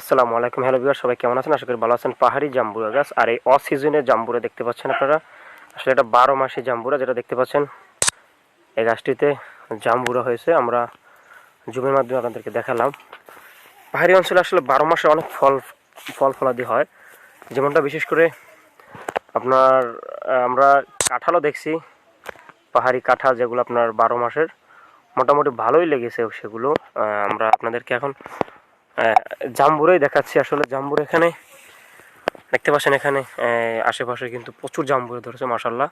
আসসালামু আলাইকুম। হ্যালো বিয়ার সবাই কেমন আছেন? আশা করি ভালো আছেন। পাহাড়ি জাম্বুরা গাছ আর এই অসিজনের জাম্বুরা দেখতে পাচ্ছেন আপনারা। আসলে এটা বারো মাসি জাম্বুরা যেটা দেখতে পাচ্ছেন। এই গাছটিতে জাম্বুরা হয়েছে। আমরা জুমের মাধ্যমে আপনাদেরকে দেখালাম। পাহাড়ি অঞ্চলে আসলে বারো মাসে অনেক ফল ফল ফলাদি হয়। যেমনটা বিশেষ করে আপনার আমরা কাঁঠালও দেখছি। পাহাড়ি কাঁঠাল যেগুলো আপনার বারো মাসের। মোটামুটি ভালোই লেগেছে সেগুলো। আমরা আপনাদেরকে এখন জাম্বুরাই দেখাচ্ছি আসলে জাম্বুর এখানে। দেখতে পাচ্ছেন এখানে আশেপাশে কিন্তু প্রচুর জাম্বুরে ধরেছে মাসাল্লাহ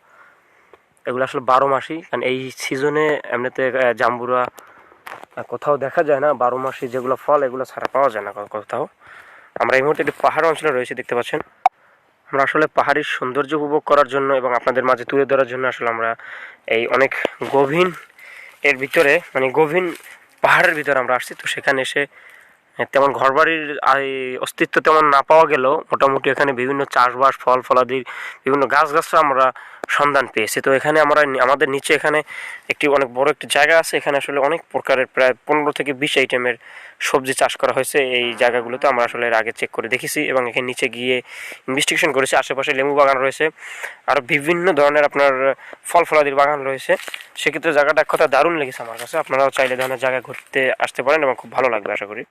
এগুলো আসলে বারো মাসই, কারণ এই সিজনে এমনিতে জাম্বুরা কোথাও দেখা যায় না, বারো মাসি যেগুলো ফল, এগুলো ছাড়া পাওয়া যায় না কোথাও। আমরা এই মুহূর্তে একটি পাহাড় অঞ্চলে রয়েছে, দেখতে পাচ্ছেন। আমরা আসলে পাহাড়ির সৌন্দর্য উপভোগ করার জন্য এবং আপনাদের মাঝে তুলে ধরার জন্য আসলে আমরা এই অনেক গভীর, এর ভিতরে মানে গভীর পাহাড়ের ভিতরে আমরা আসছি। তো সেখানে এসে তেমন ঘরবাড়ির অস্তিত্ব তেমন না পাওয়া গেলেও মোটামুটি এখানে বিভিন্ন চাষবাস, ফল ফলাদির বিভিন্ন গাছগাছরা আমরা সন্ধান পেয়েছি। তো এখানে আমরা আমাদের নিচে এখানে একটি অনেক বড় একটি জায়গা আছে। এখানে আসলে অনেক প্রকারের প্রায় পনেরো থেকে বিশ আইটেমের সবজি চাষ করা হয়েছে। এই জায়গাগুলোতে আমরা আসলে এর আগে চেক করে দেখেছি এবং এখানে নিচে গিয়ে ইনভেস্টিগেশন করেছি। আশেপাশে লেবু বাগান রয়েছে। আর বিভিন্ন ধরনের আপনার ফল ফলাদির বাগান রয়েছে। সেক্ষেত্রে জায়গাটা এক কথা দারুণ লেগেছে আমার কাছে। আপনারাও চাইলে ধরনের জায়গা ঘুরতে আসতে পারেন এবং খুব ভালো লাগবে আশা করি।